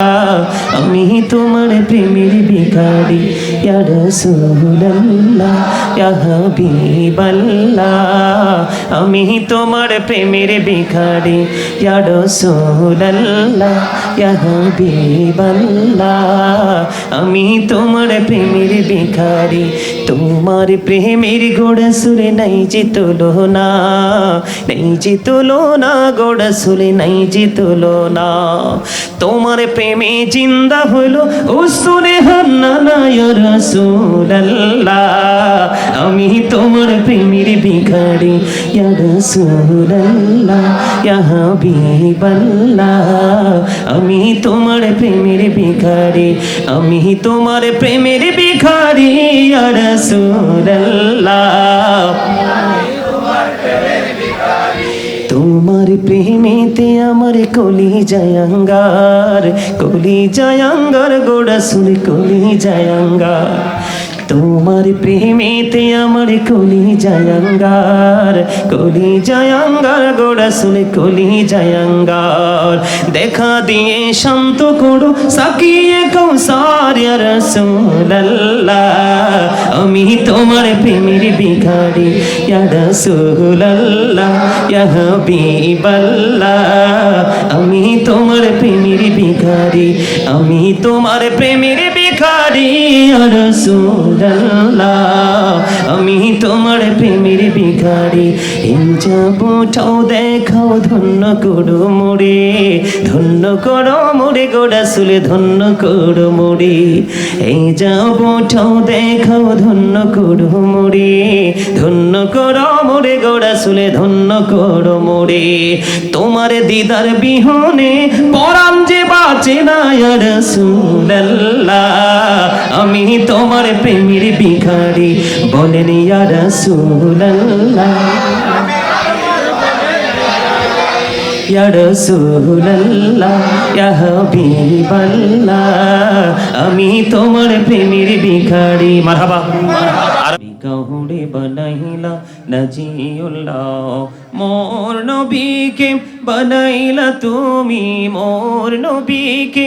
আমি তোমার প্রেমের ভিখারি ইয়া রাসূলুল্লাহ ইয়া হাবিবাল্লাহ। আমি তোমার প্রেমের ভিখারি ইয়া রাসূলুল্লাহ ইয়া হাবিবাল্লাহ। আমি তোমার প্রেমের ভিখারি, তোমার প্রেমের গোড়া সুরে নাই যে তুলনা, নেই যে তুলনা, গোড়া সুরে নাই যে তুলনা। তোমার প্রেমে জিন্দা হলো ও সুরে হান্না রসুল্লাহ আমি তোমার প্রেমের ভিখারি, ইয়া রসুল্লাহ ইয়া হাবিবাল্লাহ। আমি তোমার প্রেমের ভিখারি, আমি তোমার প্রেমের ভিখারি, ইয়া রসুল্লাহ প্রেমেতে আমার কলি জয়াঙ্গার কলি জয়াঙ্গার গোড়া সুর কলি জয়ঙ্গার তোমার প্রেমেতে আমার কলি জয়ঙ্গার কলি জয়ঙ্গার গোড়া শুনে কলি জয়ঙ্গার দেখা দিয়ে শান্ত করো, সাকিয়ে কৌসার রসুল্লাহ আমি তোমার প্রেমের ইয়া হাবিবাল্লাহ। আমি তোমার প্রেমের ভিখারি আমি তোমার প্রেমের ভিখারি রাসূলুল্লাহ আমি তোমার প্রেমের এই যাবটাও দেখাও ধন্য করো মোরে, ধন্য করো মোরে গোড়া সুলে ধন্য করো মোরে। এই যাবটাও দেখাও ধন্য করো মোরে, ধন্য করো মোরে গোড়া সুলে ধন্য করো মোরে। তোমার দিদার বিহনে পরাম যে বাঁচে না রসুল্লাহ আমি তোমার প্রেমের ভিখারি, বলেন ইয়া রাসূলুল্লাহ ইয়া রাসূলুল্লাহ ইয়া হাবিবাল্লাহ আমি তোমার প্রেমের ভিখারি। মারহাবা। কাহুড়ে বানাইলা নাজিউল্লাহ, মোর নবীকে বানাইলা তুমি, মোর নবীকে